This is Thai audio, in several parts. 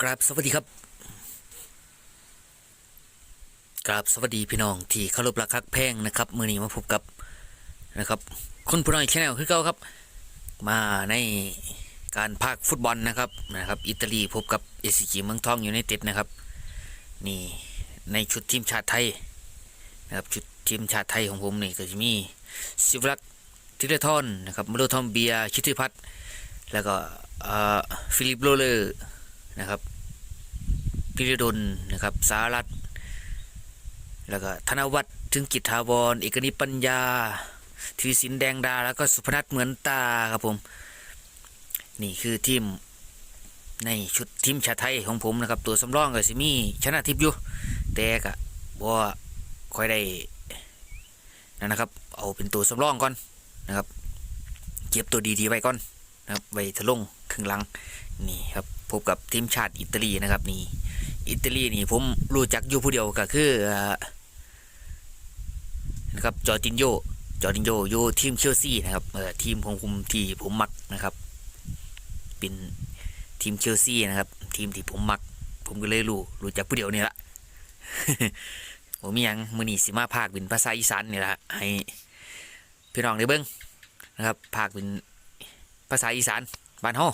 กราบสวัสดีครับกราบสวัสดีพี่น้องที่เคารพรักคักแพงนะครับมือนี้มาพบกับนะครับคุณผู้น้อยชาแนลคือเก่าครับ มาในการพากฟุตบอลนะครับนะครับ อิตาลีพบกับเอสจีเมืองทองอยู่ในติดนะครับ นี่ในชุดทีมชาติไทยนะครับชุดทีมชาติไทยของผมนี่ก็จะมีซิวลักษ์ทิเลทอนนะครับมาโลทอมเบียชิติพัฒน์แล้วก็ฟิลิปโรเลอร์ นะครับพิริดลนะครับสารัตแล้วก็ธนวัฒน์ถึงกิจทาวรเอกนิปัญญาธีรศิลป์แดงดา แล้วก็สุพนัทเหมือนตาครับผม นี่คือทีมในชุดทีมชาติไทยของผมนะครับ ตัวสำรองก็สิมี่ชนะทิพย์อยู่แต่ก็บ่ค่อยได้นั่นนะครับ เอาเป็นตัวสำรองก่อนนะครับ เก็บตัวดีๆไว้ก่อนนะครับไว้ทะลงครึ่งหลังนี่ครับ พบกับทีมชาติอิตาลีนะครับนี่อิตาลีนี่ผมรู้จักอยู่ผู้เดียวก็คือนะครับจอร์จินโยจอร์จินโยอยู่ทีมเชลซีนะครับเออทีมของคุมที่ผมมักนะครับ เป็นทีมเชลซีนะครับ ทีมที่ผมมัก ผมก็เลยรู้รู้จักผู้เดียวนี่ละผมมีหยังมือนีสิมาภาคเป็นภาษาอีสานนี่ละให้พี่น้องได้เบิ้งนะครับภาคเป็นภาษาอีสานบ้านเฮา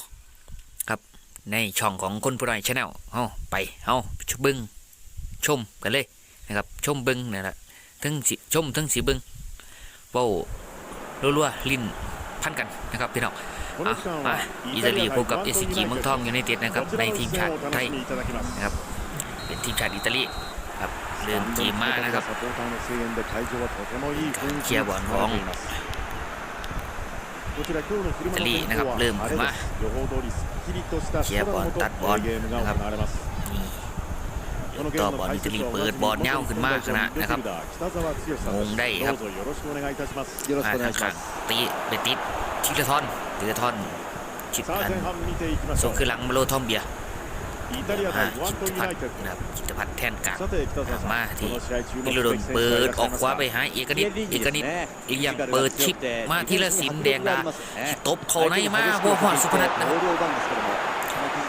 ในช่องของคนผู้น้อยชาแนลเฮาไปเอาชบึงชมกันเลยนะครับชมบึงนี่แหละทั้งสีชมทั้งสีบึงเป้ารัวๆลิ้นพันกันนะครับพี่น้องมาอิตาลีพบกับเอซิกิเมืองทองอยู่ในเต็ดนะครับในทีมชาติไทยนะครับเป็นทีมชาติอิตาลีครับเดินเกีมานะครับเคียร์บอลของ อิตาลีนะครับเริ่มขึ้นมาเขียบอลตัดบอลนะครับต่อบอลอิตาลีเปิดบอลเน่าขึ้นมากขนาดนะครับงงได้ครับมาทางข้างตีไปติดทิลท่อนทิลท่อนชิดกันส่งขึ้นหลังมาโลทอมเบีย อ่าจิตพัฒนะครับจิตพัฒแทนกลางมาที่อิรุดนเปิดออกขวาไปหาเอกนิตเอกนิตอีกอย่างเปิดชิปมาที่ละสินแดงดาตบเข่าในมาพวกหอนสุพนัทนะรั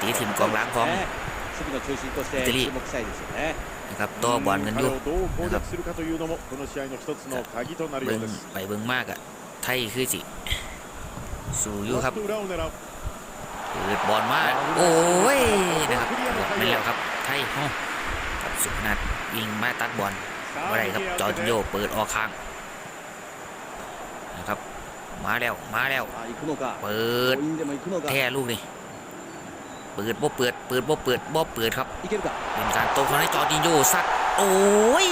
ตีถิ่มกองหลังของอิตาลีนะครับต่อบอลกันอยู่นะครับเบิ้งไปเบิ้งมากอะไทยคือสิ สู่อยู่ครับ ปิดบอลมาโอ้ยนะครับหอลไม่แล้วครับไทยห้องกับสุพนัทยิงมาตัดบอลอะไรครับจอร์จิโยเปิดออกข้างนะครับ มาแล้วมาแล้ว เปิดแท่ลูกนี่เปิดบ่เปิดเปิดบ่เปิดบ่เปิดครับเป็นการโตของจอร์จิโยซัดโอ้ย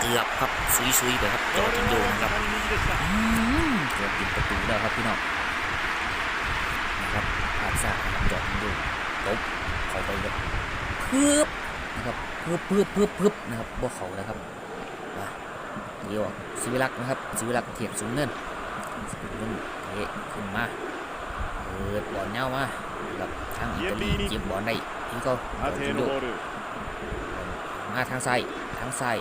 เกือบครับซุยๆไปครับจอร์จิโยนะครับเกือบยิงประตูแล้วครับพี่น้องามด้ตบเข้าไปแบบพึบนะครับพึบพึบพึบพึบนะครับบวกเขานะครับมาเดี๋ยวสีวิลักษ์นะครับสีวิลักษ์เทียบสูงเนินสิวิลักเฮ้ขึ้นมาเปิดบอลเน่ามาแบบทางอิตาลีเจ็บบอลได้นี่ก็จิโดมาทางซ้ายทางซ้าย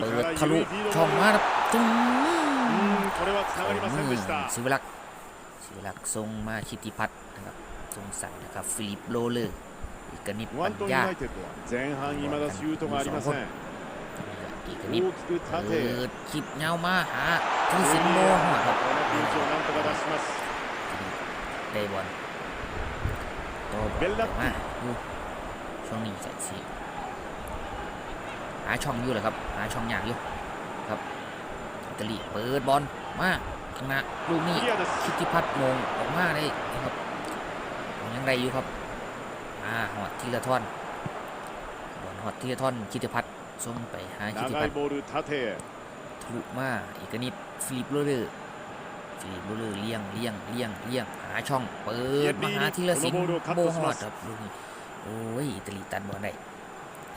เปิดทะลุช่องมาครับจึงสิวิลักษ์สีวิลักษ์ทรงมาคิติพัฒนะครับ สงสัยนะครับฟิลิปโรเลอร์อีกนิดปัญญาสองคนอีกนิดเปิดคลิปเงามาหาผู้สินโมหัครับได้บอลต่อมาช่องนี้ใส่สีหาช่องอยู่เลยครับหาช่องอยากอยู่ครับอิตาลีเปิดบอลมาข้างหน้าลูกนี้คิติพัฒน์มงออกมาได้ครับ ยังไรอยู่ครับอ่าหอดทีละท่อนบอลหอดทีละท่อนคิติพัฒน์ส่งไปหาคิติพัฒน์ทะลุมาเอกนิดฟลิปโรเลอร์ฟลิปโรเลอร์เลี้ยงเลี้ยงเลี้ยงเลี้ยงหาช่องเปิดมาหาทีละสิงโบฮอดครับลูกนี้โอ้ยอิตาลีตันบอลได้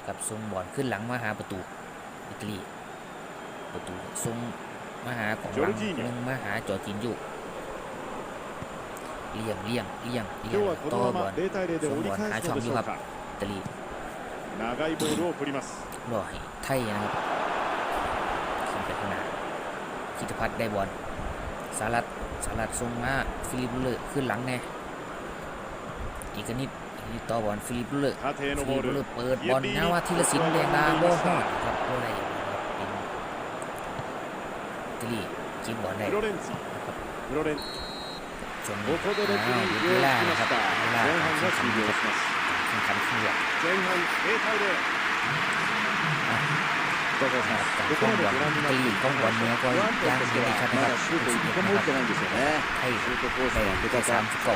กับส่งบอลขึ้นหลังมาหาประตูอิตาลีประตูส่งมาหาของหลังลงมาหาจอจินยู่ เลี่ยงเลี่ยงเลี่ยงเลี่ยงโต้บอลส่งบอลหาช่องอยู่ครับตลีรอให้ไทยนะครับขึ้นไปข้างคิตพัฒน์ได้บอลสารัตสารัตส่งมาฟิลิปเลอร์ขึ้นหลังแน่อีกนิดนี่ต่อบอลฟิลิปเลอร์ฟิลิปเลอร์เปิดบอลนะว่าทีละสิลป์แดงดาโบ่ฮอดครับโบได้ครับตลีจิ้มบอลได้ ตรงนี้อ้าววิลล่านะครับวิลล่าแข่งขันครับแข่งขันเขียดก็จะครับข้องบอลตีข้องบอลเนื้อก็ย่างเยอะดีครับนะครับสุดยอดนะครับให้แต่ไปสามสิบสอง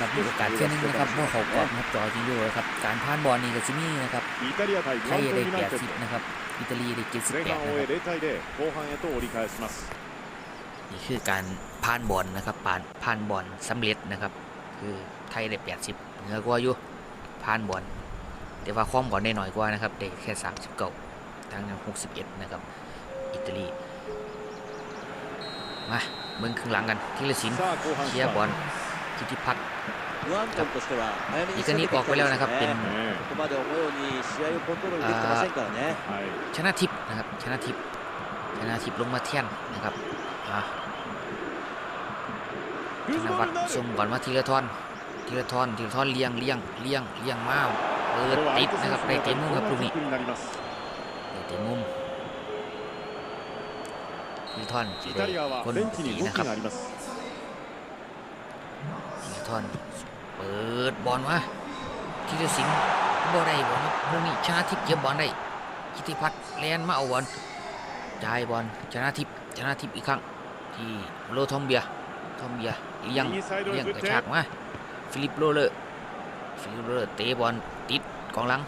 ครับมีโอกาสเช่นนี้นะครับเมื่อเขากรอบนะครับจอจิโย่ครับการพานบอลนี่ก็ซิมี่นะครับไทยได้ดนะครับอิตาลีได้เจ็ดสิบแดนะครับ นี่คือการผ่านบอลนะครับผ่านผ่านบอลสำเร็จนะครับ คือไทยได้แปดสิบเหนือกว่าอยู่ผ่านบอลแต่ว่าความก่อลได้หน่อยกว่านะครับได้แค่สามสิบเก้าทางนั้นหกสิบเอ็ดนะครับอิตาลีมาเมืองครึ่งหลังกันทีละสินเชียร์บอลกิติพัฒน์ครัอีกนี้ออกไปแล้วนะครับเป็นชนะทิพย์นะครับชนะทิพย์ ชนะทิพย์ลงมาเที่ยนนะครับอะธนวัฒน์ส่งบอลมาทีละทอนทีละทอนทีละทอนเลี้ยงเลี้ยงเลี้ยงเลี้ยงมาเปิดติดนะครับในเตะมุมครับลูกนี้เตะมุมทีละทรคนตีนะครับทีละทอนเปิดบอลมาทีละสิงบ่ได้บอลครับลูกนี้ชนะทิพย์เก็บบอลได้กิติพัฒน์แลนมาเอาบอล จ่ายบอลชนะทิพชนะทิพอีกครั้ง ที่โลทอมเบียทอมเบียอียังอียังกระชากมาฟิลิปโรเลอร์ฟิลิปโรเลอร์เตะบอลติดกองหลัง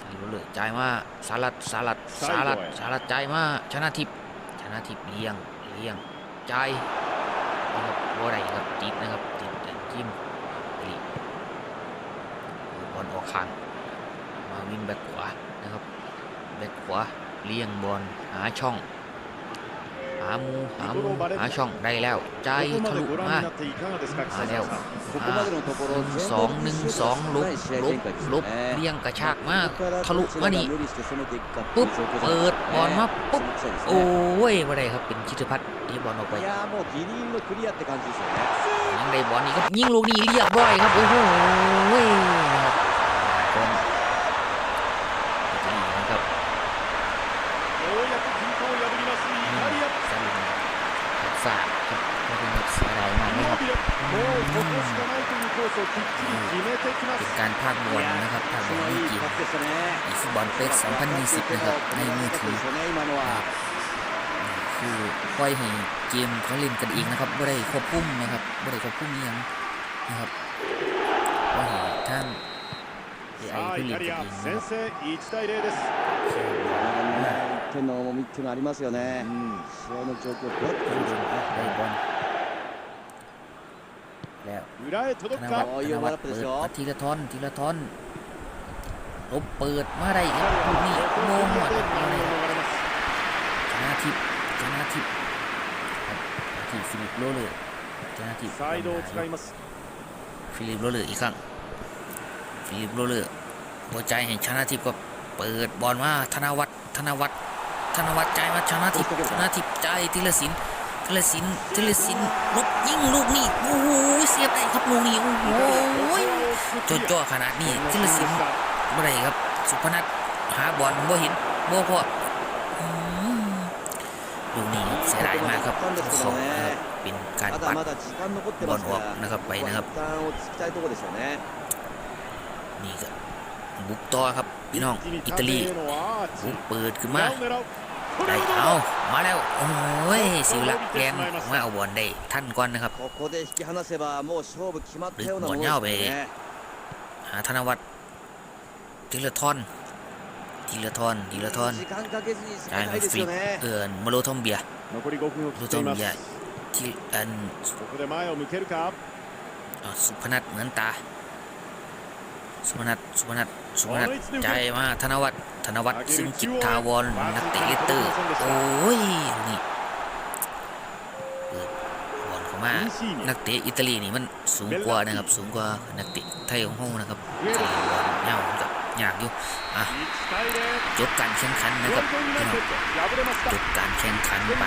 ฟิลิปโรเลอร์จ่ายมาสารัดสารัดสารัดสารัดจ่ายมาชนะทิพชนะทิพเลี้ยงเลี้ยงจายนะครับบัวไรครับติดนะครับติดแตงจิ้มบอลออกขัางมาวิ่งแบ็คขวานะครับแบ็คขวา เลี้ยงบอลหาช่อง หามูหามูหาช่องได้แล้ว ใจทะลุมาหาแล้วหนึ่งสองหนึ่งสองลุกลุกลุกเลี้ยงกระชากมากทะลุมานี่ปุ๊บเปิดบอลมาปุ๊บโอ้ยอะไรครับเป็นชิตพัฒน์ที่บอลออกไปยังได้บอลนี่ครับยิงลูกนี้เรียบร้อยครับโอ้โห เป็นการภาคบอลนะครับภาคบอลไม่กี่อีฟุตบอลเป๊ก2020 นะครับ ในมือถือคือปล่อยให้เกมเขาเล่นกันเองนะครับไม่ได้ควบคุมนะครับไม่ได้ควบคุมยังนะครับว่าให้ทางเอไอเขาเล่นกันเองนะครับ 裏へ ธ 届 น く วัฒ か น์ธนวัฒน์เปิดมาทีละทอนทีละทอนลบเปิดมาได้ครับลูกนี้โมงหมด で อะไร ボールを逃れます。 ชนะทิพย์ชนะทิพย์ครับที่ฟิลิปโรเลอร์ชนะทิพย์ サイドを使います。 ฟิลิปโรเลอร์อีกครั้งฟิลิปโรเลอร์หัวใจแห่งชนะทิพย์ก็เปิดบอลมาธนวัฒน์ธนวัฒน์ธนวัฒน์ใจายมาชนะทิพย์ชนะทิพย์ใจายธีรศิลป์ธีรศิ ลสินทลสินลบยิ่งลูกนี่โอ้โหเสียบได้ครับลูกนี้โอ้โหจ่อขนาดนี้ทลสินบ่ได้ครับ สุพนัทหาบอลบ่เห็นบ่พอลูกนี้เสียดายมากครับเขาเป็นการปัดบอลออกนะครับไปนะครับนี่ก็บุกต่อครับพี่น้องอิตาลีบุกเปิดขึ้นมา ได้เอามาแล้วโอ้ยสิวลักแรงมาเอาบอลได้ท่านก่อนนะครับดึงบอลเย้าไปหาธนวัฒน์จิลท่อนทีละท่อนทีละท่อนได้มาฟรีเอินมาโลทอมเบียโลทอมเบียจิอันสุพนัทเหมือนตา สุพนัทสุพนัทสุพนัทใจมาธนวัฒน์ธนวัฒน์ซึ่งจิตทาวรนักเตะเลสเตอร์โอ้ยนี่บอลเข้ามานักเตะอิตาลีนี่มันสูงกว่านะครับสูงกว่านักเตะไทยของห้องนะครับทาวรเน่าจับยากอยู่อะจบการแข่งขันนะครับจบการแข่งขันไป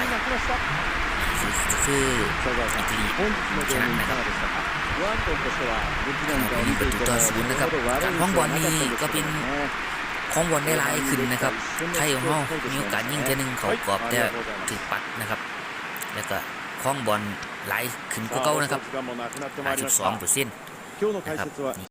คืออิตาลีชนะนะครับ อันนี้เปิดตัวต่อศูนย์นะครับ การห้องบอลนี่ก็เป็นของบอลได้หลายขึ้นนะครับไทยของเรามีโอกาสยิ่งเท่านึงเขากรอบแต่ถือปัดนะครับ แล้วก็คล้องบอลหลายขึ้นกว่าเก่านะครับ 52เปอร์เซ็นต์นะครับ